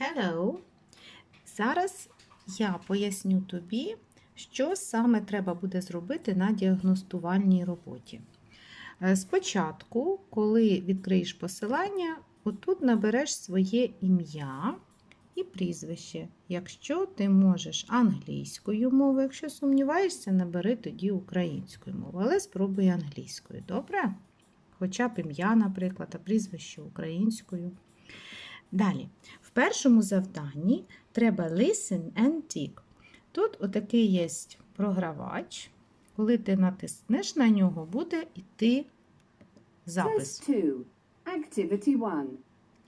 Hello! Зараз я поясню тобі, що саме треба буде зробити на діагностувальній роботі. Е, Спочатку, коли відкриєш посилання, отут набереш своє ім'я і прізвище. Якщо ти можеш англійською мовою, якщо сумніваєшся, набери тоді українською мовою, але спробуй англійською. Добре? Хоча б ім'я, наприклад, а прізвище українською. Далі, першому завданні треба listen and tick. Тут отакий є програвач. Коли ти натиснеш на нього, буде йти запис. Activity 1.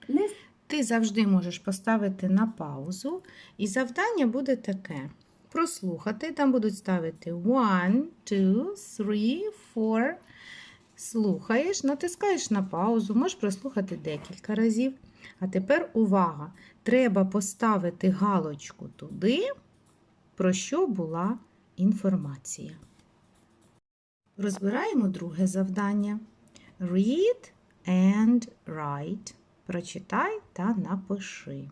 List Ти завжди можеш поставити на паузу, і завдання буде таке: прослухати. Там будуть ставити one, two, three, four. Слухаєш, натискаєш на паузу, можеш прослухати декілька разів. А тепер увага! Треба поставити галочку туди, про що була інформація. Розбираємо друге завдання. Read and write. Прочитай та напиши.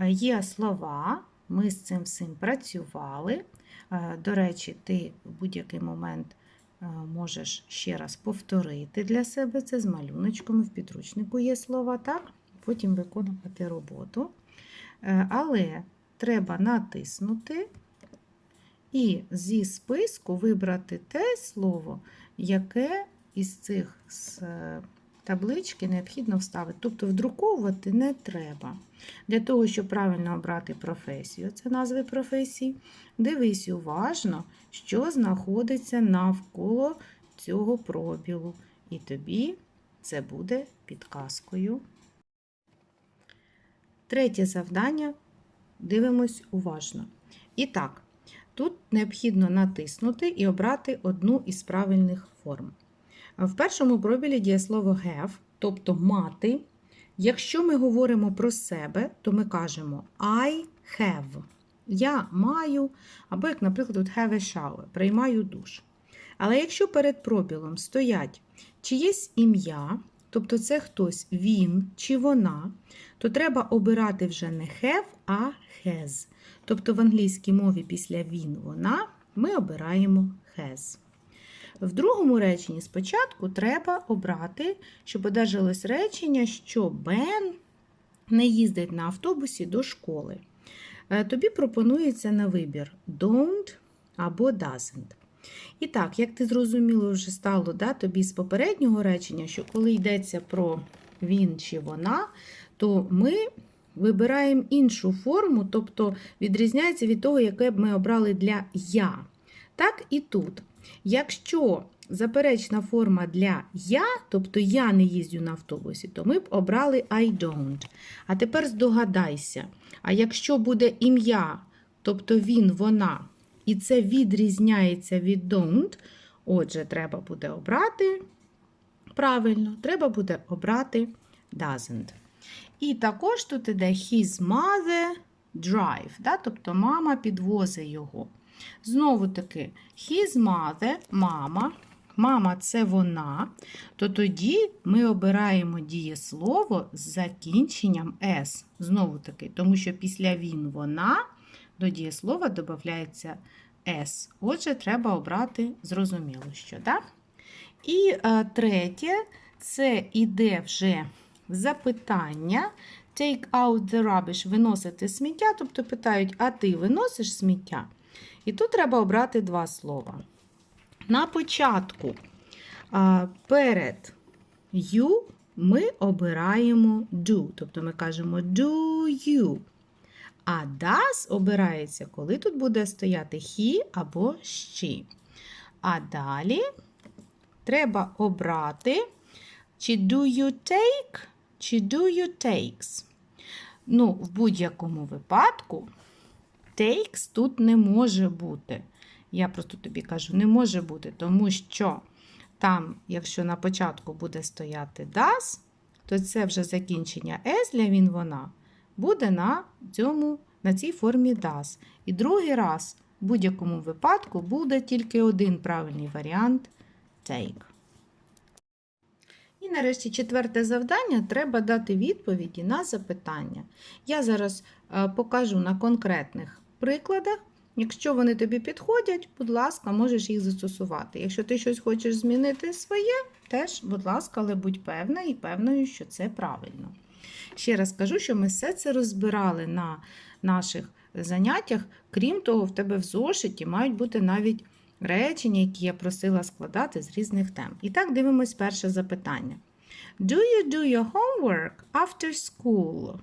Е, Є слова, ми з цим всім працювали. Е, До речі, ти в будь-який момент е, можеш ще раз повторити для себе це з малюночками. В підручнику є слова, так? Потім виконувати роботу. Е, Але треба натиснути і зі списку вибрати те слово, яке із цих е, таблички необхідно вставити. Тобто вдруковувати не треба. Для того, щоб правильно обрати професію, це назви професій, дивись уважно, що знаходиться навколо цього пробілу. І тобі це буде підказкою. Третє завдання. Дивимось уважно. І так, тут необхідно натиснути і обрати одну із правильних форм. В першому пробілі дієслово have, тобто мати. Якщо ми говоримо про себе, то ми кажемо I have. Я маю, або, як, наприклад, тут have a shower, приймаю душ. Але якщо перед пробілом стоять чиєсь ім'я, тобто це хтось він чи вона, то треба обирати вже не have, а has. Тобто в англійській мові після він, вона ми обираємо has. В другому реченні спочатку треба обрати, щоб одержалось речення, що Бен не їздить на автобусі до школи. Е, Тобі пропонується на вибір don't або doesn't. І так, як ти зрозуміло вже стало да, тобі з попереднього речення, що коли йдеться про він чи вона, то ми вибираємо іншу форму, тобто відрізняється від того, яке б ми обрали для я. Так і тут. Якщо заперечна форма для я, тобто я не їздю на автобусі, то ми б обрали I don't. А тепер здогадайся, а якщо буде ім'я, тобто він, вона, і це відрізняється від don't, отже, треба буде обрати правильно, треба буде обрати doesn't. І також тут іде his mother drive, да? тобто мама підвозить його. Знову таки, his mother, мама. Мама це вона, то тоді ми обираємо дієслово з закінченням S. Знову таки, тому що після він, вона до дієслова додається S. Отже, треба обрати зрозуміло, що. так? І е, третє, це іде вже запитання. Take out the rubbish, виносити сміття, тобто питають, а ти виносиш сміття? І тут треба обрати два слова. На початку а, перед you ми обираємо do, тобто ми кажемо do you. А does обирається, коли тут буде стояти he або she. А далі треба обрати, чи do you take, чи do you takes. Ну, в будь-якому випадку takes тут не може бути. Я просто тобі кажу, не може бути, тому що там, якщо на початку буде стояти does, то це вже закінчення S для він вона буде на, цьому, на цій формі does. І другий раз в будь-якому випадку буде тільки один правильний варіант take. І нарешті четверте завдання треба дати відповіді на запитання. Я зараз е, покажу на конкретних прикладах. Якщо вони тобі підходять, будь ласка, можеш їх застосувати. Якщо ти щось хочеш змінити своє, теж, будь ласка, але будь певна і певною, що це правильно. Ще раз кажу, що ми все це розбирали на наших заняттях. Крім того, в тебе в зошиті мають бути навіть речення, які я просила складати з різних тем. І так дивимось перше запитання. Do you do your homework after school?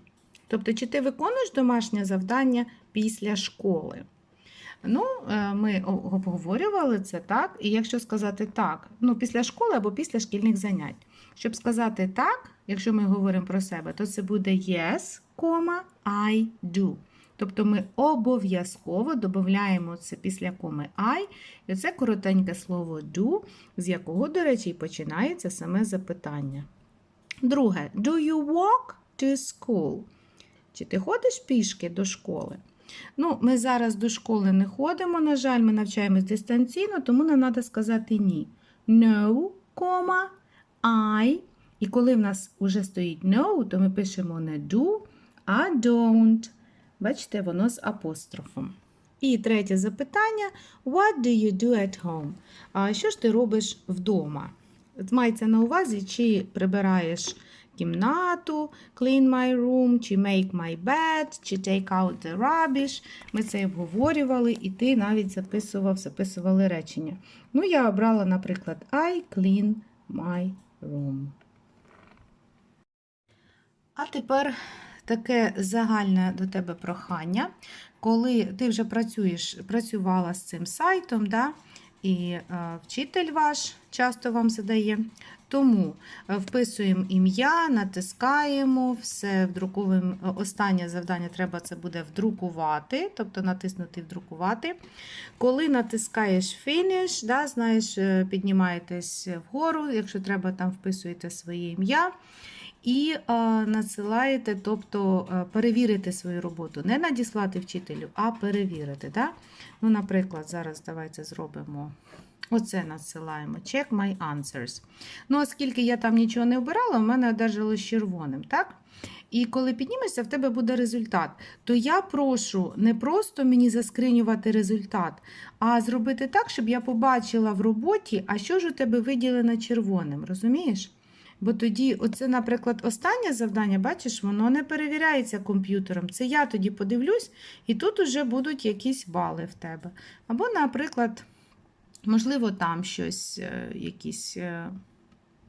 Тобто, чи ти виконуєш домашнє завдання після школи? Ну, е, ми обговорювали це так. І якщо сказати так, ну після школи або після шкільних занять. Щоб сказати так, якщо ми говоримо про себе, то це буде yes, I do. Тобто ми обов'язково додаємо це після коми I, і це коротеньке слово do, з якого, до речі, і починається саме запитання. Друге, do you walk to school? Чи ти ходиш пішки до школи? Ну, ми зараз до школи не ходимо, на жаль, ми навчаємось дистанційно, тому нам треба сказати ні. No, I. І коли в нас вже стоїть no, то ми пишемо не do, а don't. Бачите, воно з апострофом. І третє запитання: What do you do at home? А що ж ти робиш вдома? Мається на увазі, чи прибираєш кімнату, clean my room, чи make my bed, чи take out the rubbish. Ми це обговорювали, і ти навіть записував, записували речення. Ну, я обрала, наприклад, I clean my room. А тепер таке загальне до тебе прохання. Коли ти вже працюєш, працювала з цим сайтом, да, і е, вчитель ваш часто вам задає, тому е, вписуємо ім'я, натискаємо, все вдруковуємо. Е, Останнє завдання треба це буде вдрукувати, тобто натиснути вдрукувати. Коли натискаєш Finish, да, знаєш, піднімаєтесь вгору, якщо треба, там вписуєте своє ім'я. І е, надсилаєте, тобто е, перевірити свою роботу. Не надіслати вчителю, а перевірити. Да? Ну, наприклад, зараз давайте зробимо. Оце надсилаємо. Check my answers. Ну, оскільки я там нічого не обирала, у мене одержалось червоним, так? І коли піднімешся, в тебе буде результат. То я прошу не просто мені заскринювати результат, а зробити так, щоб я побачила в роботі, а що ж у тебе виділено червоним. Розумієш? Бо тоді, оце, наприклад, останнє завдання, бачиш, воно не перевіряється комп'ютером. Це я тоді подивлюсь, і тут уже будуть якісь бали в тебе. Або, наприклад, можливо, там щось, е, якісь е,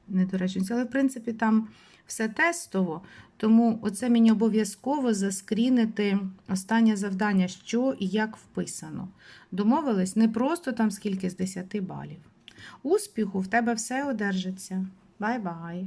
недоречності, але в принципі там все тестово. Тому оце мені обов'язково заскрінити останнє завдання, що і як вписано. Домовились не просто там скільки з 10 балів. Успіху, в тебе все одержиться. Bye bye.